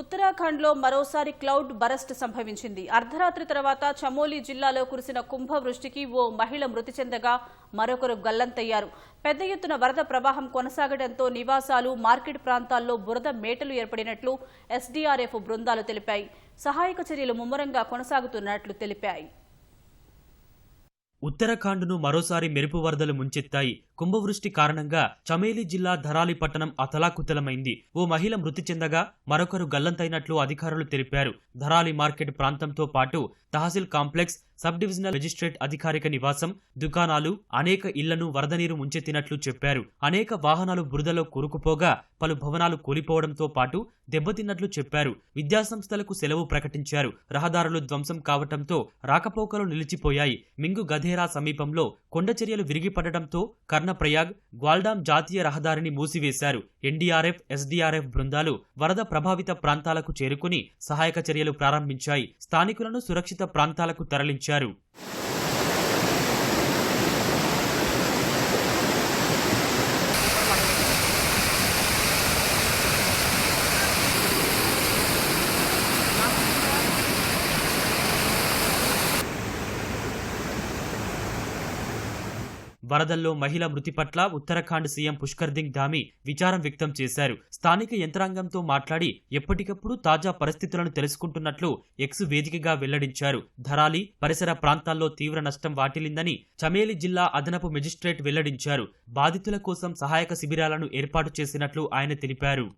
ఉత్తరాఖండ్లో మరోసారి cloud burst సంభవించింది. అర్ధరాత్రి తర్వాత చమోలి జిల్లాలో కురిసిన కుంభవృష్టికి ఓ మహిళ మృతి చెందగా మరొకరు గల్లంతయ్యారు. పెద్ద ఎత్తున వరద ప్రవాహం కొనసాగడంతో నివాసాలు మార్కెట్ ప్రాంతాల్లో బురద మేటలు ఏర్పడినట్లు ఎస్డీఆర్ఎఫ్ బృందాలు తెలిపాయి. సహాయక చర్యలు ముమ్మరంగా కొనసాగుతున్నట్లు తెలిపాయి. ఉత్తరాఖండ్ను మరోసారి మెరుపు వరదలు ముంచెత్తాయి. కుంభవృష్టి కారణంగా చమేలి జిల్లా ధరాలి పట్టణం అతలాకుతలమైంది. ఓ మహిళ మృతి చెందగా మరొకరు గల్లంతైనట్లు అధికారులు తెలిపారు. ధరాలి మార్కెట్ ప్రాంతంతో పాటు tehsil complex sub divisional magistrate అధికారిక నివాసం దుకాణాలు అనేక ఇళ్ళను వరద నీరు ముంచెత్తినట్లు చెప్పారు. అనేక వాహనాలు బురదలో కూరుకుపోగా పలు భవనాలు కూలిపోవడంతో పాటు దెబ్బతిన్నట్లు చెప్పారు. విద్యాసంస్థలకు సెలవు ప్రకటించారు. రహదారులు ధ్వంసం కావటంతో రాకపోకలు నిలిచిపోయాయి. మింగు గధేరా సమీపంలో కొండచర్యలు ప్రయాగ్ గ్వాల్డామ్ గ్వాల్డాం జాతీయ రహదారిని మూసివేశారు. ఎన్డీఆర్ఎఫ్ ఎస్డీఆర్ఎఫ్ బృందాలు వరద ప్రభావిత ప్రాంతాలకు చేరుకుని సహాయక చర్యలు ప్రారంభించాయి. స్థానికులను సురక్షిత ప్రాంతాలకు తరలించారు. వరదల్లో మహిళ మృతి పట్ల ఉత్తరాఖండ్ సీఎం పుష్కర్ దింగ్ ధామి విచారం వ్యక్తం చేశారు. స్థానిక యంత్రాంగంతో మాట్లాడి ఎప్పటికప్పుడు తాజా పరిస్థితులను తెలుసుకుంటున్నట్లు ఎక్స్ వేదికగా వెల్లడించారు. ధరాలి పరిసర ప్రాంతాల్లో తీవ్ర నష్టం వాటిల్లిందని చమేలి జిల్లా అదనపు మెజిస్ట్రేట్ వెల్లడించారు. బాధితుల కోసం సహాయక శిబిరాలను ఏర్పాటు చేసినట్లు ఆయన తెలిపారు.